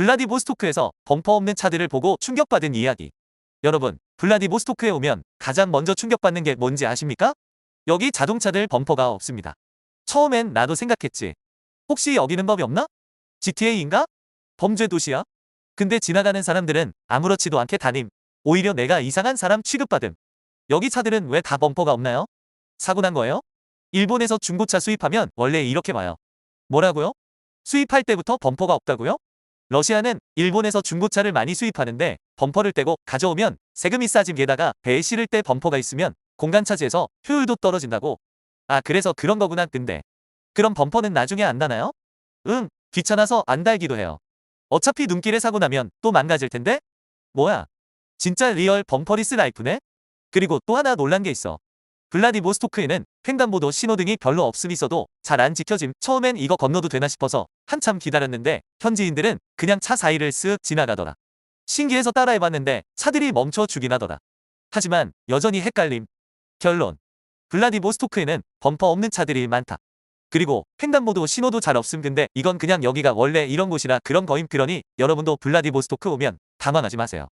블라디보스토크에서 범퍼 없는 차들을 보고 충격받은 이야기. 여러분, 블라디보스토크에 오면 가장 먼저 충격받는 게 뭔지 아십니까? 여기 자동차들 범퍼가 없습니다. 처음엔 나도 생각했지. 혹시 여기는 법이 없나? GTA인가? 범죄 도시야? 근데 지나가는 사람들은 아무렇지도 않게 다님. 오히려 내가 이상한 사람 취급받음. 여기 차들은 왜 다 범퍼가 없나요? 사고 난 거예요? 일본에서 중고차 수입하면 원래 이렇게 와요. 뭐라고요? 수입할 때부터 범퍼가 없다고요? 러시아는 일본에서 중고차를 많이 수입하는데 범퍼를 떼고 가져오면 세금이 싸진 게다가 배에 실을 때 범퍼가 있으면 공간 차지해서 효율도 떨어진다고. 아 그래서 그런 거구나 근데. 그럼 범퍼는 나중에 안 나나요? 응, 귀찮아서 안 달기도 해요. 어차피 눈길에 사고 나면 또 망가질 텐데? 뭐야? 진짜 리얼 범퍼리스 라이프네? 그리고 또 하나 놀란 게 있어. 블라디보스토크에는 횡단보도 신호등이 별로 없음 있어도 잘 안 지켜짐. 처음엔 이거 건너도 되나 싶어서 한참 기다렸는데 현지인들은 그냥 차 사이를 쓱 지나가더라. 신기해서 따라해봤는데 차들이 멈춰 주긴 하더라. 하지만 여전히 헷갈림. 결론. 블라디보스토크에는 범퍼 없는 차들이 많다. 그리고 횡단보도 신호도 잘 없음 근데 이건 그냥 여기가 원래 이런 곳이라 그런 거임 그러니 여러분도 블라디보스토크 오면 당황하지 마세요.